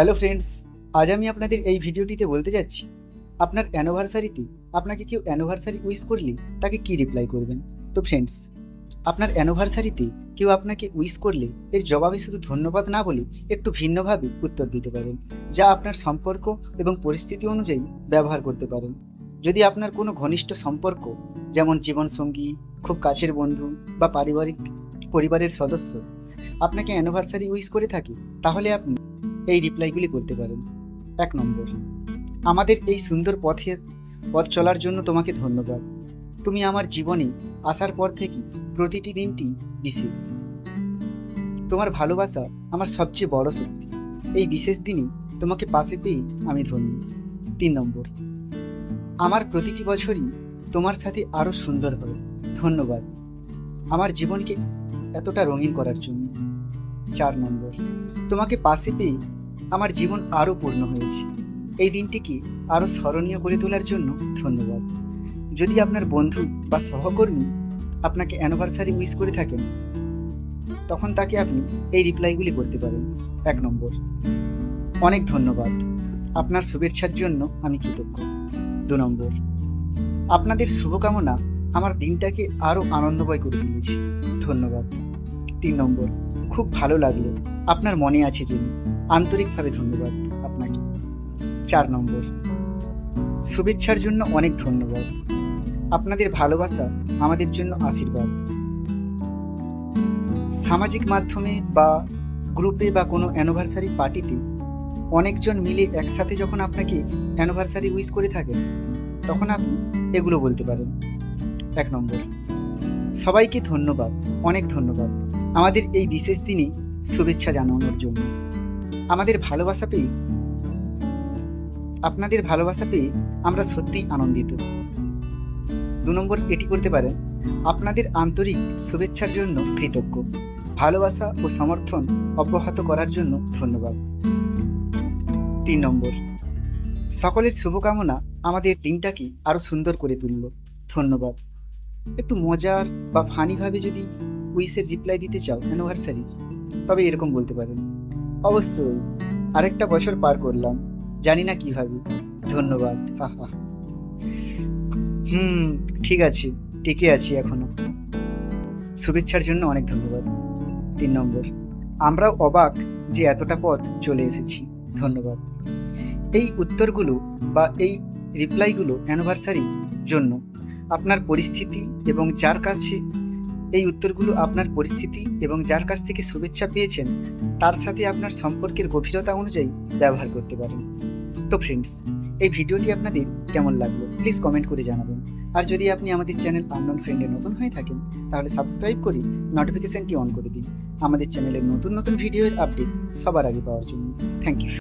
Hello friends, আজ আমি আপনাদের এই ভিডিওটিতে বলতে যাচ্ছি, আপনার অ্যানিভার্সারিতে আপনাকে কেউ অ্যানিভার্সারি উইশ করলে তাকে কি রিপ্লাই করবেন? তো ফ্রেন্ডস, আপনার অ্যানিভার্সারিতে কেউ আপনাকে উইশ করলে এর জবাবে শুধু ধন্যবাদ না বলে একটু ভিন্নভাবে উত্তর দিতে পারেন, যা আপনার সম্পর্ক এবং পরিস্থিতি অনুযায়ী ব্যবহার করতে পারেন। যদি আপনার কোনো ঘনিষ্ঠ সম্পর্ক, যেমন জীবনসঙ্গী, খুব কাছের বন্ধু বা পারিবারিক পরিবারের সদস্য, আপনাকে অ্যানিভার্সারি উইশ করে থাকে, তাহলে আপনি এই রিপ্লাইগুলি করতে পারেন। এক নম্বর, আমাদের এই সুন্দর পথের পথ চলার জন্য তোমাকে ধন্যবাদ। তুমি আমার জীবনে আসার পর থেকে প্রতিটি দিনটি বিশেষ। তোমার ভালোবাসা আমার সবচেয়ে বড় শক্তি। এই বিশেষ দিনে তোমাকে পাশে পেয়ে আমি ধন্য। তিন নম্বর, আমার প্রতিটি বছরই তোমার সাথে আরও সুন্দর হয় ধন্যবাদ আমার জীবনকে এতটা রঙিন করার জন্য। চার নম্বর, তোমাকে পাশে পেয়ে আমার জীবন আরও পূর্ণ হয়েছে। এই দিনটিকে আরও স্মরণীয় করে তোলার জন্য ধন্যবাদ। যদি আপনার বন্ধু বা সহকর্মী আপনাকে অ্যানিভার্সারি উইশ করে থাকেন, তখন তাকে আপনি এই রিপ্লাইগুলি করতে পারেন। এক নম্বর, অনেক ধন্যবাদ। আপনার শুভেচ্ছার জন্য আমি কৃতজ্ঞ। দু নম্বর, আপনাদের শুভকামনা আমার দিনটাকে আরও আনন্দময় করে তুলেছে। ধন্যবাদ। তিন নম্বর, খুব ভালো লাগল। আপনার মনে আছে যিনি আন্তরিকভাবে ধন্যবাদ আপনাকে। চার নম্বর, শুভেচ্ছার জন্য অনেক ধন্যবাদ। আপনাদের ভালোবাসা আমাদের জন্য আশীর্বাদ। সামাজিক মাধ্যমে বা গ্রুপে বা কোনো অ্যানিভার্সারি পার্টিতে অনেকজন মিলে একসাথে যখন আপনাকে অ্যানিভার্সারি উইশ করে থাকেন তখন আপনি এগুলো বলতে পারেন। এক নম্বর, সবাইকে ধন্যবাদ, অনেক ধন্যবাদ। আমাদের এই বিশেষ দিনে শুভেচ্ছা জানানোর জন্য। আমাদের ভালোবাসা পেয়ে, আপনাদের ভালোবাসা পেয়ে আমরা সত্যিই আনন্দিত। দু নম্বর, এটি করতে পারেন, আপনাদের আন্তরিক শুভেচ্ছার জন্য কৃতজ্ঞ। ভালোবাসা ও সমর্থন অব্যাহত করার জন্য ধন্যবাদ। তিন নম্বর, সকলের শুভকামনা আমাদের দিনটাকে আরও সুন্দর করে তুলল। ধন্যবাদ। একটু মজার বা ফানিভাবে যদি উইসের রিপ্লাই দিতে চাও অ্যানিভার্সারির তবে এরকম বলতে পারেন। অবশ্যই আরেকটা বছর পার করলাম, জানি না কীভাবে। ধন্যবাদ, হা হা হুম, ঠিক আছে, টিকে আছি এখনও। শুভেচ্ছার জন্য অনেক ধন্যবাদ। তিন নম্বর, আমরাও অবাক যে এতটা পথ চলে এসেছি। ধন্যবাদ। এই উত্তরগুলো বা এই রিপ্লাইগুলো অ্যানিভার্সারির জন্য আপনার পরিস্থিতি এবং যার কাছে এই উত্তরগুলো আপনার পরিস্থিতি এবং যার কাছ থেকে শুভেচ্ছা পেয়েছেন, তার সাথে আপনার সম্পর্কের গভীরতা অনুযায়ী ব্যবহার করতে পারেন। তো ফ্রেন্ডস এই ভিডিওটি আপনাদের কেমন লাগল? প্লিজ কমেন্ট করে জানাবেন। আর যদি আপনি আমাদের চ্যানেল আননোন ফ্রেন্ডে নতুন হয়ে থাকেন, তাহলে সাবস্ক্রাইব করে নোটিফিকেশনটি অন করে দিন। আমাদের চ্যানেলের নতুন নতুন ভিডিওর আপডেট সবার আগে পাওয়ার জন্য। Thank you